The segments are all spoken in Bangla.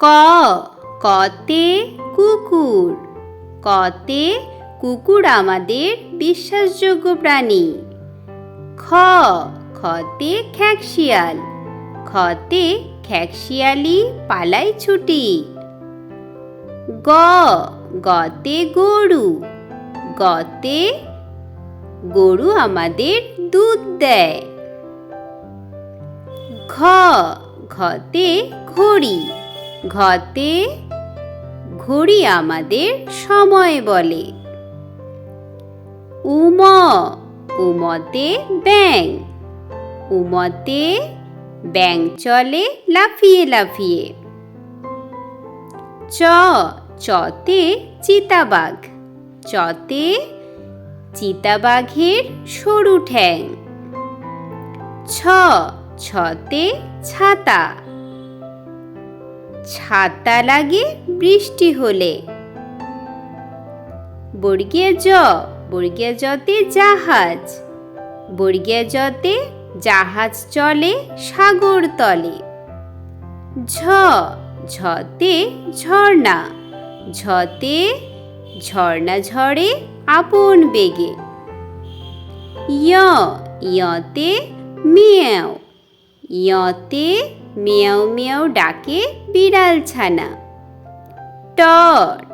ক, কতে কুকুর। কতে কুকুর আমাদের বিশ্বাসযোগ্য প্রাণী। খ খতে খ্যাকশিয়াল। খতে খ্যাকশিয়ালি পালাই ছুটি। গ, গতে গরু। গতে গরু আমাদের দুধ দেয়। ঘ, ঘতে ঘড়ি। ঘতে ঘড়ি আমাদের সময় বলে। উম, উমতে ব্যাং উমতে ব্যাং চলে লাফিয়ে লাফিয়ে। চ, চতে চিতাবাঘ। চতে চিতাবাঘের সরু ঠ্যাং। ছ, ছতে ছাতা। ছাতা লাগে বৃষ্টি হলে। বর্গীয় জ, বর্গীয় জতে জাহাজ। বর্গীয় জতে জাহাজ চলে সাগর তলে। ঝ, ঝতে ঝর্ণা। ঝতে ঝর্ণা ঝরে আপন বেগে। ইয় ইয়তে মিয়াও। ইয়তে মিয়াও মিয়াও ডাকে বিড়াল ছানা। ট,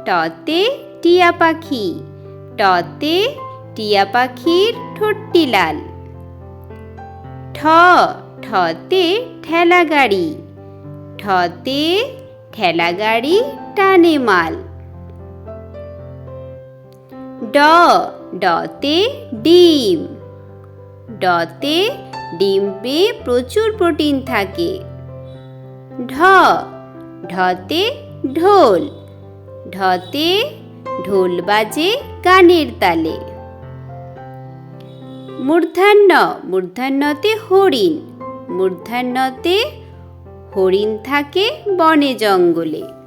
টতে টিয়া পাখি। টতে টিয়া পাখির ঠোঁটটি লাল। ঠ, ঠতে ঠেলা গাড়ি। ঠতে ঠেলা গাড়ি টানে মাল। ড, ডতে ডিম। ডতে ডিমে প্রচুর প্রোটিন থাকে। ঢ, ঢতে ঢোল ঢতে ঢোল বাজে গানের তালে। মূর্ধান্য মূর্ধান্যতে হরিণ মূর্ধান্যতে হরিণ থাকে বনে জঙ্গলে।